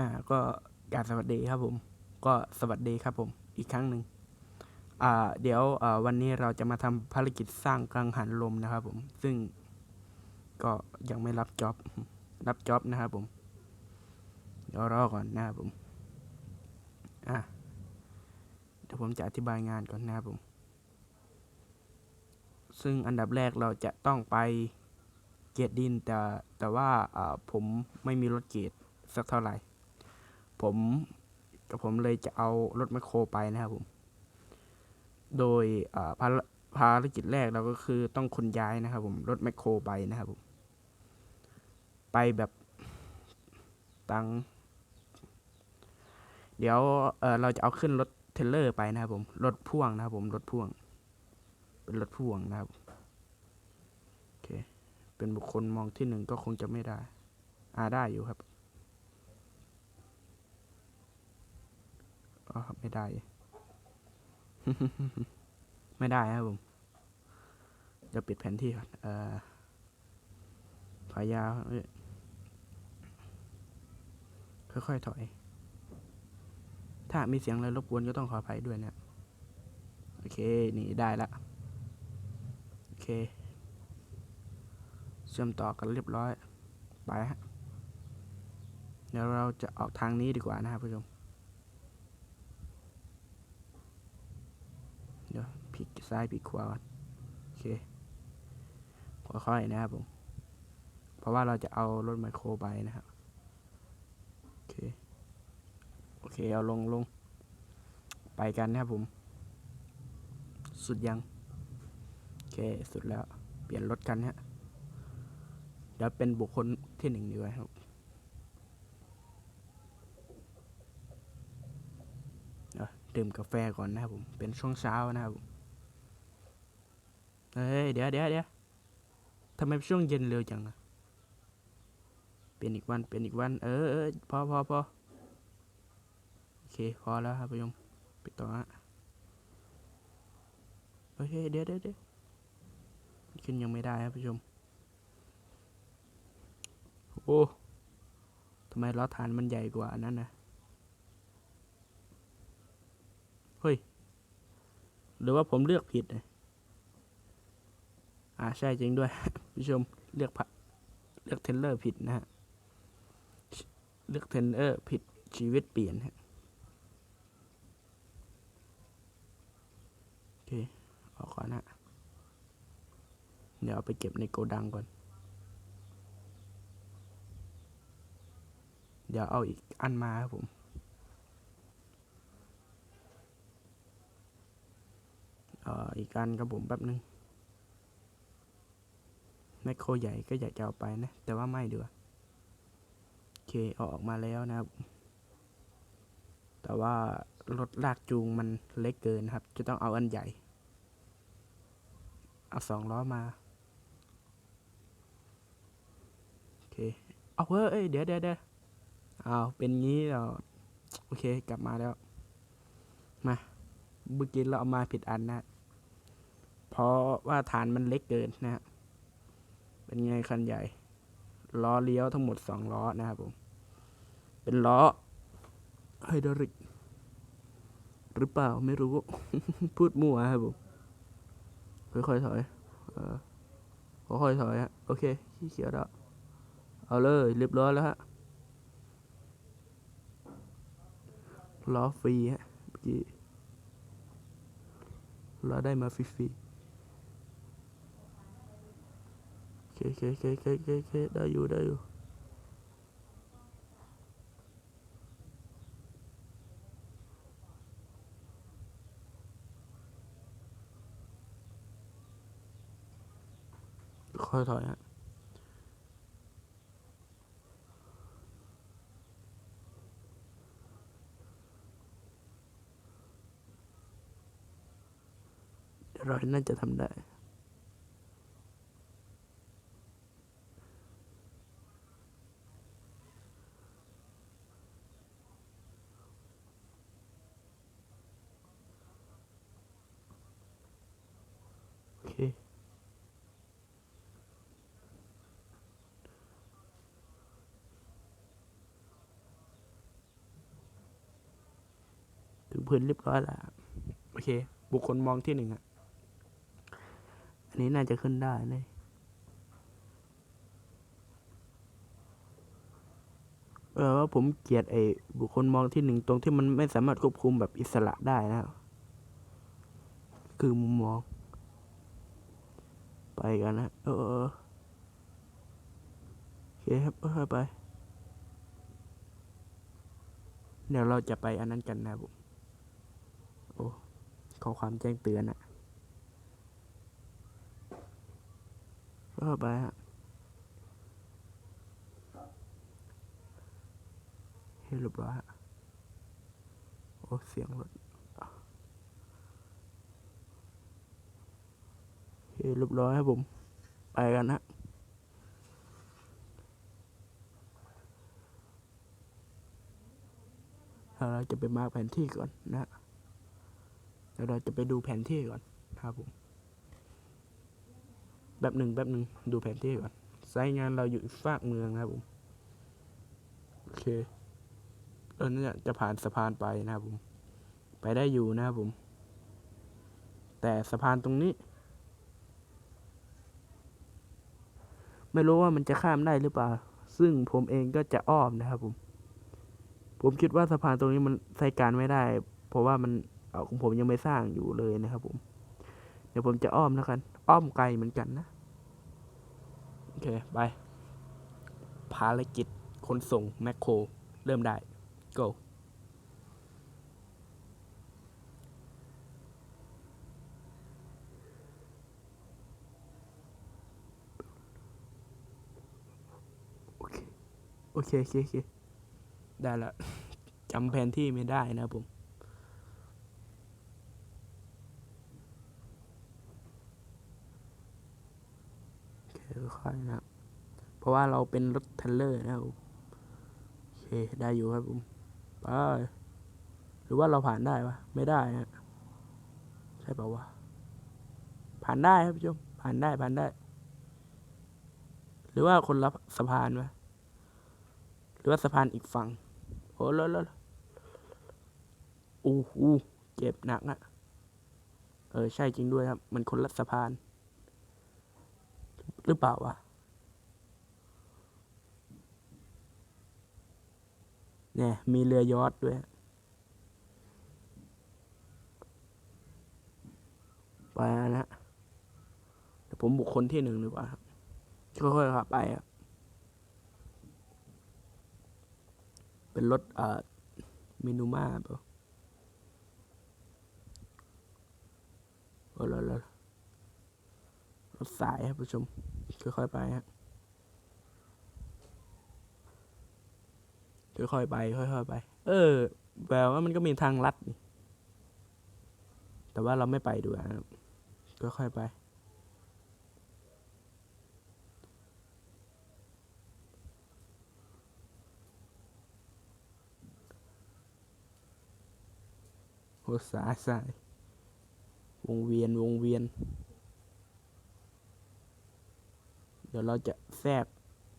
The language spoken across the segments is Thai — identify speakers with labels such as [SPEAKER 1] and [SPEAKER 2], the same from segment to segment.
[SPEAKER 1] อ่าก็กรารสวัสดีครับผม ก็สวัสดีครับผมอีกครั้งหนึ่งอ่าเดี๋ยวอ่าวันนี้เราจะมาทำภารกิจสร้างกังหันลมนะครับผม ซึ่งก็ยังไม่รับจ็อบรับจ็อบนะครับผม เดี๋ยวรอก่อนนะครับผมอะเดี๋ยวผมจะอธิบายงานก่อนนะครับผม ซึ่งอันดับแรกเราจะต้องไปเกรดดินแต่แต่ว่าผมไม่มีรถเกรดสักเท่าไหร่ ผมกับผมเลยจะเอารถแมคโครไปนะครับผม โดยภารภารกิจแรกเราก็คือต้องขนย้ายนะครับ ผมรถแมคโครไปนะครับผม ไปแบบตังเดี๋ยวเเราจะเอาขึ้นรถเทรลเลอร์ไปนะครับ ผมรถพ่วงนะครับ ผมรถพ่วง เป็นรถพ่วงนะครับโอเคเป็นบุคคลมองที่หนึ่งก็คงจะไม่ได้ อ่าได้อยู่ครับ อ๋อ ไม่ได้ ไม่ได้ครับผมเดี๋ยวปิดแผนที่ก่อนเอ่อถอยยาวค่อยๆถอย ถ้ามีเสียงอะไรรบกวนก็ต้องขออภัยด้วยนะโอเค นี่ได้ละ โอเค เชื่อมต่อกันเรียบร้อย ไปฮะ เดี๋ยวเราจะออกทางนี้ดีกว่านะครับผู้ชม เดี๋ยวพลิกซ้ายพลิกขวาโอเคค่อยๆนะครับผม เพราะว่าเราจะเอารถไมโครไปนะครับ โอเค โอเค เอาลงลง ไปกันนะครับผม สุดยัง โอเค สุดแล้ว เปลี่ยนรถกันฮะ เดี๋ยวเป็นบุคคลที่หนึ่งดีกว่าครับ เดื่มกาแฟก่อนนะครับผม เป็นช่วงเช้านะครับผมเฮ้ย เดี๋ยวเดี๋ยวเดี๋ยวทำไมช่วงเย็นเร็วจังอะเป็นอีกวันเป็นอีกวัน เออเออพอพอพอโอเค พอแล้วครับผู้ชมไปต่อฮะโอเคเดี๋ยวเดี๋ยวเดี๋ยวขึ้นยังไม่ได้ครับผู้ชม โอ้ทำไมล้อฐานมันใหญ่กว่านนั้นนะ เฮ้ย หรือว่าผมเลือกผิดอ่าใช่จริงด้วยผู้ชมเลือกผัเลือกเทรลเลอร์ผิดนะฮะ เลือกเทรลเลอร์ผิดชีวิตเปลี่ยนฮะโอเคออกก่อนฮะ เดี๋ยวเอาไปเก็บในโกดังก่อน เดี๋ยวเอาอีกอันมาครับผม ออีกอันครับผมแป๊บนึงแมคโครใหญ่ก็อยากจะเอาไปนะ แต่ว่าไม่ดีกว่าโอเคเอาออกมาแล้วนะครับ แต่ว่ารถลากจูงมันเล็กเกินครับ จะต้องเอาอันใหญ่ เอาสองล้อมา โอเค เอาเฮ้ยเดี๋ยวเดี๋ยวเดี๋ยวเอาเป็นงี้เราโอเคกลับมาแล้ว มาเมื่อกี้เราเอามาผิดอันนะ ราะว่าฐานมันเล็กเกินนะฮะเป็นไงคันใหญ่ล้อเลี้ยวทั้งหมดสองล้อนะครับผม เป็นล้อไฮดรอลิกหรือเปล่าไม่รู้ พูดมั่วครับผมค่อยๆถอยเออค่อยๆถอยฮะโอเคขี้เขียวแล้วเอาเลยเรียบร้อยแล้วฮะล้อฟรีฮะเมื่อกี้เราได้มาฟรีๆโอ เคโอเคโอเคโอเคโอเคโอเคได้อยู่ได้อยู่ค่อยถอยฮะเราน่าจะทำได้ งพื้นเรียบร้อยแล้วโอเค บุคคลมองที่หนึ่งอะอันนี้น่าจะขึ้นได้เลยเออว่าผมเกลียดไอ้บุคคลมองที่หนึ่งตรงที่มันไม่สามารถควบคุมแบบอิสระได้นะครับคือมุมมอง ไปกันนะ เออโอเคครับเออไป เดี๋ยวเราจะไปอันนั้นกันนะผม ขอความแจ้งเตือนอะเออไปฮะ เฮ้ยเรียบร้อยฮะ โอ้เสียงรถเฮ้ยเรียบร้อยครับผม ไปกันฮะเราจะไปมาร์กแผนที่ก่อนนะ ดี๋ยวเราจะไปดูแผนที่ก่อนครับผมแบบหนึ่งแบบหนึ่งดูแผนที่ก่อนไซต์งานเราอยู่ฝากเมืองนะครับผมโอเคเออนี่จะผ่านสะพานไปนะครับผม ไปได้อยู่นะครับผม แต่สะพานตรงนี้ ไม่รู้ว่ามันจะข้ามได้หรือเปล่า ซึ่งผมเองก็จะอ้อมนะครับผม ผมคิดว่าสะพานตรงนี้มันใช้การไม่ได้ เพราะว่ามัน เออของผมยังไม่สร้างอยู่เลยนะครับผม เดี๋ยวผมจะอ้อมแล้วกัน อ้อมไกลเหมือนกันนะ โอเค ไป ภารกิจขนส่งแมคโคร เริ่มได้ go โอเค โอเค โอเค ได้ละจำแผนที่ไม่ได้นะผม โอเคค่อยนะครับ เพราะว่าเราเป็นรถเทรลเลอร์นะครับโอเคได้อยู่ครับผมไปหรือว่าเราผ่านได้ปะไม่ได้นะใช่ป่าวะผ่านได้ครับผู้ชมผ่านได้ผ่านได้ หรือว่าคนละสะพานวะหรือว่าสะพานอีกฝั่งโอ้แล้วแล้วอู้หูเจ็บหนักอะเออใช่จริงด้วยครับ มันคนละสะพาน หรือเปล่าวะเนี่ยมีเรือยอทด้วย ไปนะเดี๋ยวผมบุคคลที่หนึ่งดีกว่าครับค่อยๆขับไปครับเป็นรถเอ่อมินูมาเปล่าโอ้แล้วแล้ว รถสายครับผู้ชม ค่อยๆไปฮะค่อยๆไป ค่อยๆไป เออแปลว่ามันก็มีทางลัดนี่แต่ว่าเราไม่ไปดูนะครับค่อยๆไปโอ้สายสายวงเวียน วงเวียน เดี๋ยวเราจะแทรก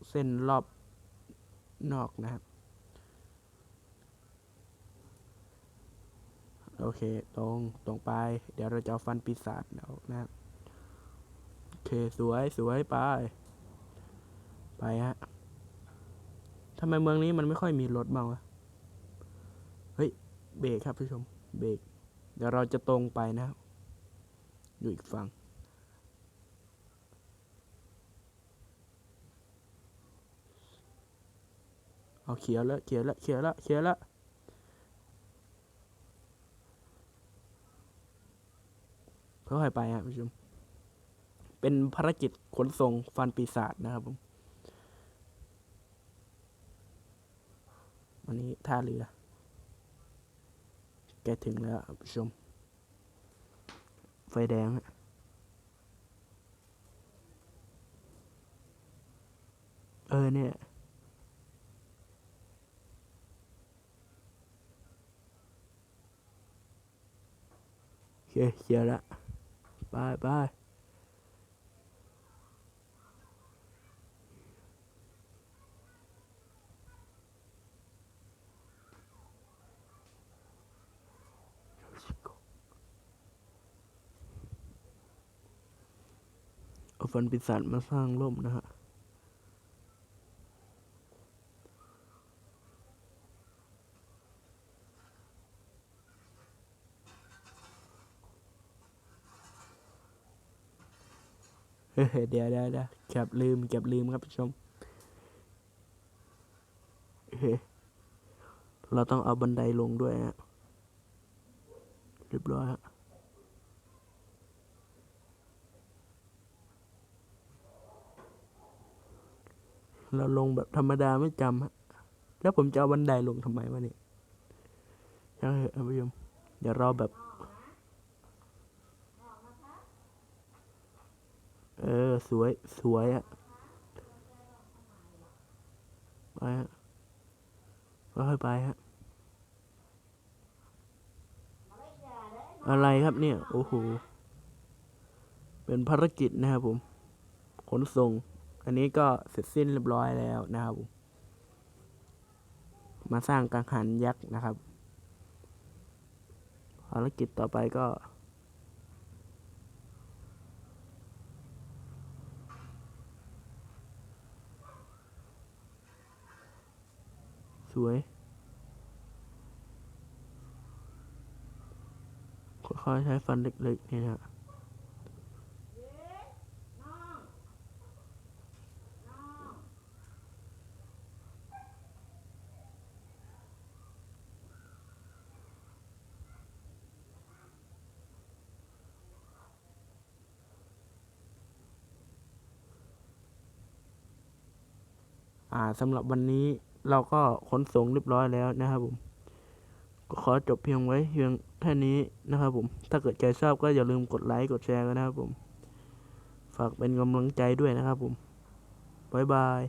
[SPEAKER 1] เส้นรอบนอกนะครับ โอเค ตรง ตรงไป เดี๋ยวเราจะเอาฟันปีศาจเอานะครับ โอเค สวย สวย ไป ไปฮะทำไมเมืองนี้มันไม่ค่อยมีรถบ้างวะ เฮ้ย เบรกครับผู้ชม เบรก เดี๋ยวเราจะตรงไปนะครับ อยู่อีกฝั่ง เอาเขียวแล้วเขียวแล้วเขียวแล้วเขียวแล้วค่อยๆไปครับผู้ชมเป็นภารกิจขนส่งฟันปีศาจนะครับผมวันนี้ท่าเรือ แกถึงแล้วครับผู้ชม ไฟแดงอะเออเนี่ย เคเคลียร์ละบายบายเอาฟันปีศาจมาสร้างร่มนะฮะ เฮ้ยเดี๋ยวเดี๋ยวเดี๋ยวเก็บลืมเก็บลืมครับผู้ชมเฮ้เราต้องเอาบันไดลงด้วยฮะเรียบร้อยฮะเราลงแบบธรรมดาไม่จำฮะ แล้วผมจะเอาบันไดลงทำไมวะเนี่ยช่างเถอะท่านผู้ชมเดี๋ยวเราแบบ เออสวยสวยอะไปฮะค่อยไปฮะอะไรครับเนี่ย โอ้โห เป็นภารกิจนะครับผม ขนส่ง อันนี้ก็เสร็จสิ้นเรียบร้อยแล้วนะครับผม มาสร้างกังหันยักษ์นะครับ ภารกิจต่อไปก็ สวย ค่อยๆใช้ฟันเล็กๆ นี่นะฮะอ่าสำหรับวันนี้ เราก็ขนส่งเรียบร้อยแล้วนะครับผมก็ขอจบเพียงไว้เพียงแค่นี้นะครับผม ถ้าเกิดใจชอบก็อย่าลืมกดไลค์กดแชร์กันนะครับผม ฝากเป็นกำลังใจด้วยนะครับผม บ๊ายบาย